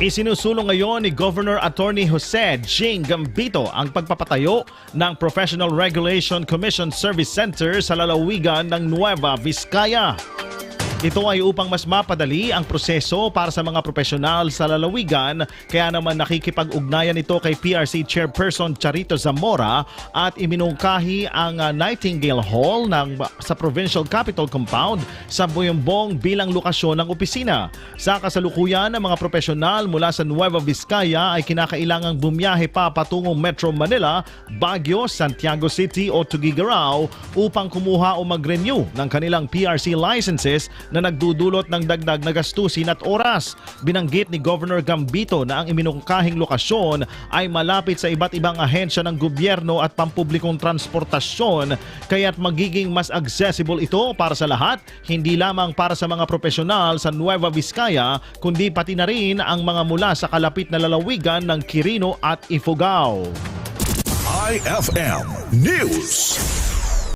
Isinusulong ngayon ni Governor Attorney Jose Jing Gambito ang pagpapatayo ng Professional Regulation Commission Service Center sa lalawigan ng Nueva Vizcaya. Ito ay upang mas mapadali ang proseso para sa mga profesional sa lalawigan kaya naman nakikipag-ugnayan ito kay PRC Chairperson Charito Zamora at iminungkahi ang uh, Nightingale Hall ng, sa Provincial Capital Compound sa Boyombong bilang lokasyon ng opisina. Sa kasalukuyan, ang mga profesional mula sa Nueva Vizcaya ay kinakailangang bumiyahe pa patungong Metro Manila, Baguio, Santiago City o Tuguegarao upang kumuha o mag-renew ng kanilang PRC licenses na nagdudulot ng dagdag na gastusin at oras. Binanggit ni Governor Gambito na ang iminungkahing lokasyon ay malapit sa iba't ibang ahensya ng gobyerno at pampublikong transportasyon kaya't magiging mas accessible ito para sa lahat, hindi lamang para sa mga profesional sa Nueva Vizcaya kundi pati na rin ang mga mula sa kalapit na lalawigan ng Quirino at Ifugao. IFM News.